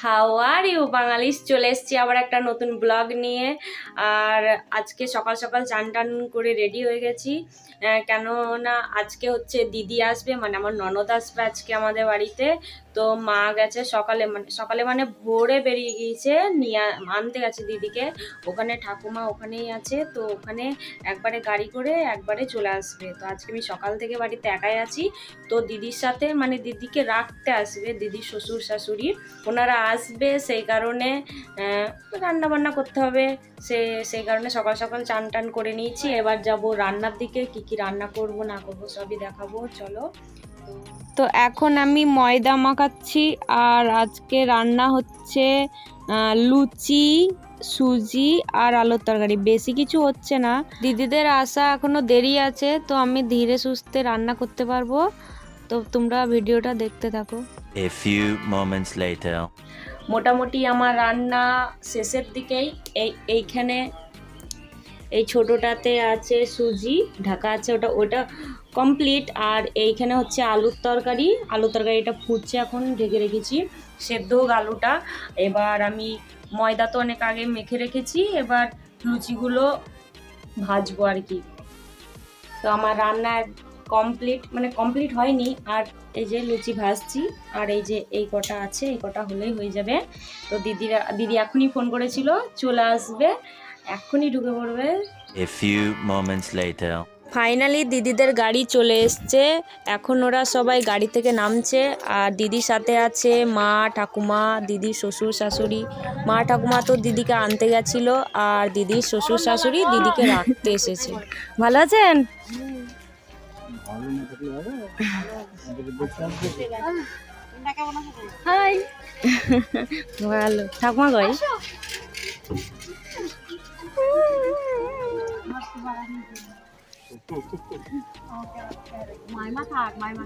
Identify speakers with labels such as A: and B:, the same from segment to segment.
A: How are you বাঙালি চলে এসছি আবার একটা নতুন ব্লগ নিয়ে। আর আজকে সকাল সকাল চান টান করে রেডি হয়ে গেছি। কেননা আজকে হচ্ছে দিদি আসবে মানে আমার ননদ আসবে আজকে আমাদের বাড়িতে। তো মা গেছে সকালে মানে সকালে মানে ভোরে বেরিয়ে গিয়েছে, নিয়ে আনতে গেছে দিদিকে। ওখানে ঠাকুমা ওখানেই আছে, তো ওখানে একবারে গাড়ি করে একবারে চলে আসবে। তো আজকে আমি সকাল থেকে বাড়িতে একাই আছি। তো দিদির সাথে মানে দিদিকে রাখতে আসবে, দিদির শ্বশুর শাশুড়ি। ওনারা আসবে সেই কারণে রান্না বান্না করতে হবে। সে, সেই কারণে সকাল সকাল চান টান করে নিয়েছি। এবার যাব রান্নার দিকে, কি কি রান্না করব না করব সবই দেখাবো। চলো, তো এখন আমি ময়দা মাখাচ্ছি আর আজকে রান্না হচ্ছে লুচি সুজি আর আলুর তরকারি। বেশি কিছু হচ্ছে না। দিদিদের আসা এখনও দেরি আছে তো আমি ধীরে সুস্থে রান্না করতে পারব। তো তোমরা ভিডিওটা দেখতে থাকো।
B: A few moments later.
A: মোটামুটি আমার রান্না শেষের দিকেই। এই এইখানে এই ছোটোটাতে আছে সুজি, ঢাকা আছে ওটা ওটা কমপ্লিট আর এইখানে হচ্ছে আলুর তরকারি। আলুর তরকারিটা ফুটছে এখন, ঢেকে রেখেছি। সেদ্ধ হোক আলুটা। এবার আমি ময়দা তো অনেক আগে মেখে রেখেছি। এবার লুচিগুলো ভাজবো আর কি। তো আমার রান্না কমপ্লিট মানে কমপ্লিট হয়নি। আর এই যে লুচি ভাজছি। আর এই যে এই কটা আছে, এই কটা হলেই হয়ে যাবে। তো দিদিরা, দিদি এখনই ফোন করেছিল, চলে আসবে। এখনই ঢুকে পড়বে।
B: A few moments later.
A: Finally দিদিদের গাড়ি চলে এসছে। এখন ওরা সবাই গাড়ি থেকে নামছে। আর দিদির সাথে আছে মা ঠাকুমা দিদির শ্বশুর শাশুড়ি। মা ঠাকুমা তো দিদিকে আনতে গেছিল। আর দিদির শ্বশুর শাশুড়ি দিদিকে রাখতে এসেছে। ভালো আছেন? হাই ভালো। ঠাকুমা গয়
C: মাইমা থাক মাইমা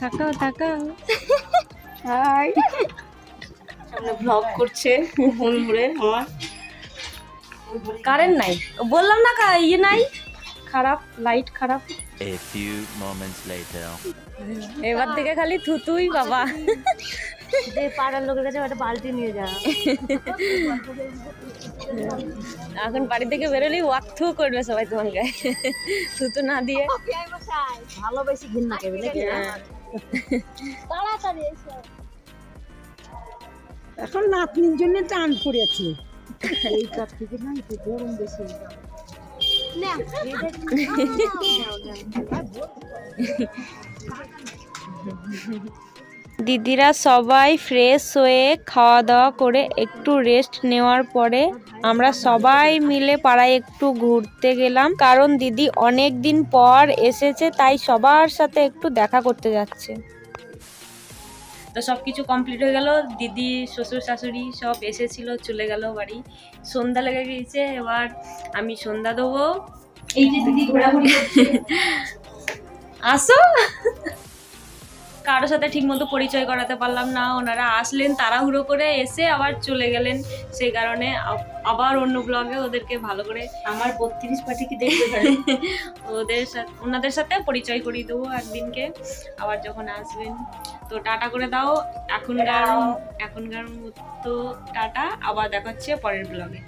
A: তাকাও তাকাও।
C: হাই
A: সামনে ব্লগ করছে ফোন ঘুরে আমার। কারেন্ট নাই। বললাম না ইয়ে নাই। খারাপ লাইট খারাপ।
B: A few moments later.
A: এবার থেকে খালি থুতুই বাবা।
C: দে পাড়ার লোকের কাছে একটা বালতি নিয়ে যা
A: এখন বাড়ি থেকে বেরোলেই ওয়াক থু করবে সবাই তোমার গায়ে থুতু না দিয়ে
C: ভালো বেশি ঘিন্না কেবি নাকি
A: হ্যাঁ।
C: এখন নাতনির জন্য টান পড়েছে এই কাপ থেকে না একটু গরম বেশি
A: দিদিরা সবাই ফ্রেশ হয়ে খাওয়া দাওয়া করে একটু রেস্ট নেওয়ার পরে আমরা সবাই মিলে পাড়ায় একটু ঘুরতে গেলাম। কারণ দিদি অনেক দিন পর এসেছে তাই সবার সাথে একটু দেখা করতে যাচ্ছে। তো সব কিছু কমপ্লিট হয়ে গেল। দিদি শ্বশুর শাশুড়ি সব এসেছিল চলে গেল বাড়ি। সন্ধ্যা লেগে গিয়েছে এবার আমি সন্ধ্যা দেবো। এই যে দিদি ঘোরাঘুরি আসো। কারোর সাথে ঠিকমতো পরিচয় করাতে পারলাম না ওনারা আসলেন তাড়াহুড়ো করে এসে আবার চলে গেলেন। সেই কারণে আবার অন্য ব্লগে ওদেরকে ভালো করে
C: আমার বত্রিশ পাটি কি দেখতে পারে?
A: ওদের সাথে ওনাদের সাথে পরিচয় করিয়ে দেবো একদিনকে আবার যখন আসবেন। তো টাটা করে দাও এখনকার এখনকার মতো টাটা আবার দেখা হচ্ছে পরের ব্লগে